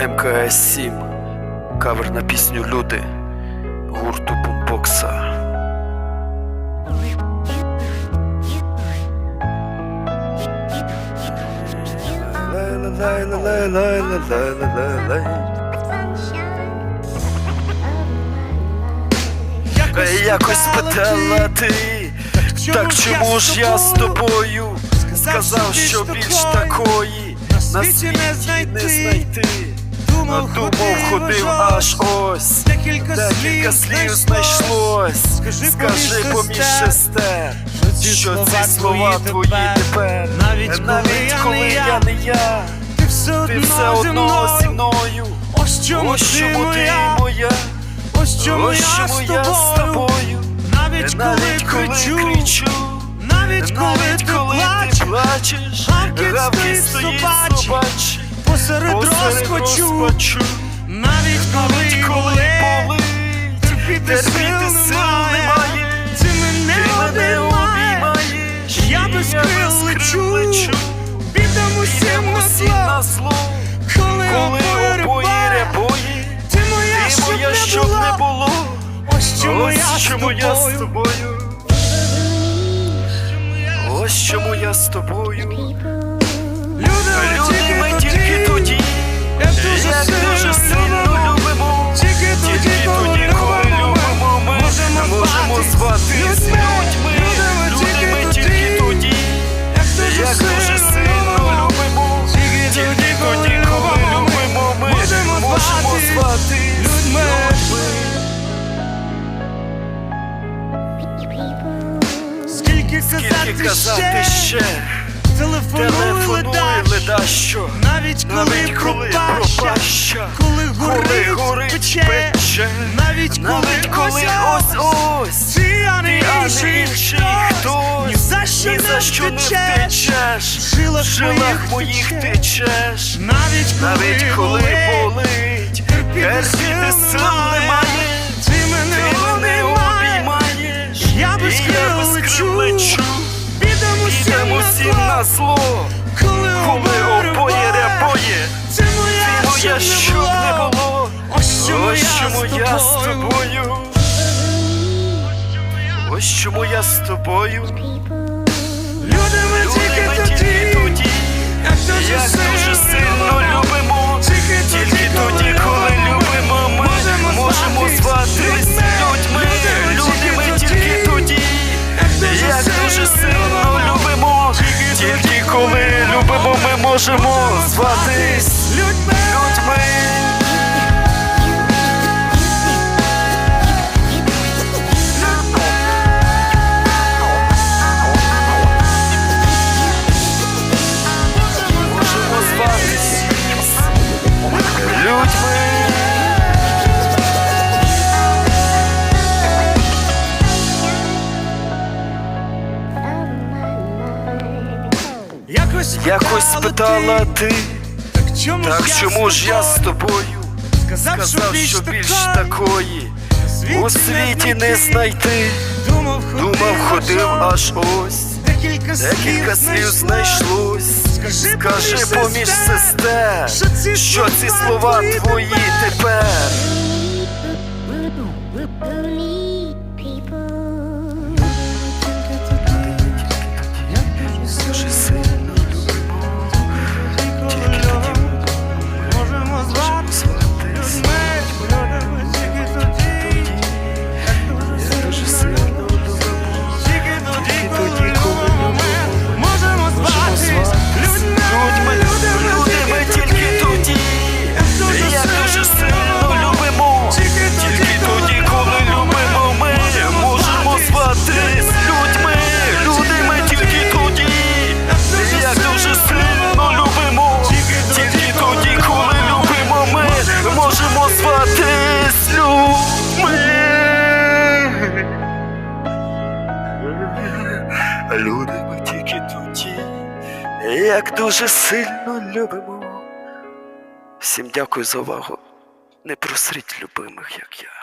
МКС 7 Кавер на пісню Люди гурту Бумбокса. Якось питала ти, так чому ж я з тобою? сказав, що більш такої? на світі не знайти. Надумав, ходив аж ось, декілька слів знайшлось. Скажи поміж шестер, що ці слова твої тепер, навіть навіть коли я не я, Ти все одно зі мною. Ось чому ти моя, ось чому я з тобою, навіть коли коли кричу, навіть коли ти коли плачеш, гавкіт стоїть собачий, посеред розпачу, навіть коли коли терпіти терпіти сил немає, ти мене мене обіймаєш, я без крил лечу, піддам усім на зло, коли обоє рябої, ти моя, щоб не було, ось чому я з тобою. Ось чому я з тобою. Люди як як дуже сильно любимо. Тільки тоді, коли любимо ми, можемо звати людьми. Люди ми тільки тоді, як дуже сильно любимо. Тільки тоді, коли любимо. ми, можемо звати людьми. Скільки казати ще, телефонуй телефонуй пече, навіть коли коли ось ось ти, а не інший хтось, ні за що ні за що не втечеш, в жилах моїх течеш. навіть навіть коли болить, я з тобою. ось чому я з тобою, Люди ми тільки тоді, тоді, як дуже сильно любимо. тільки тоді, коли любимо, ми. Можемо зватись людьми, люди ми тільки тоді, як дуже сильно любимо, тільки коли любимо, ми можемо зватись Людьми. Якось спитала ти, так чому так ж чому ж я з тобою? сказав, сказав, що більш такої. у світі не знайти. Думав, Думав, ходив аж ось, декілька декілька слів знайшлось. Скажи поміж сестер, що ці слова твої тепер. Як дуже сильно любимо. Всім дякую за увагу. Не просріть любимих, як я.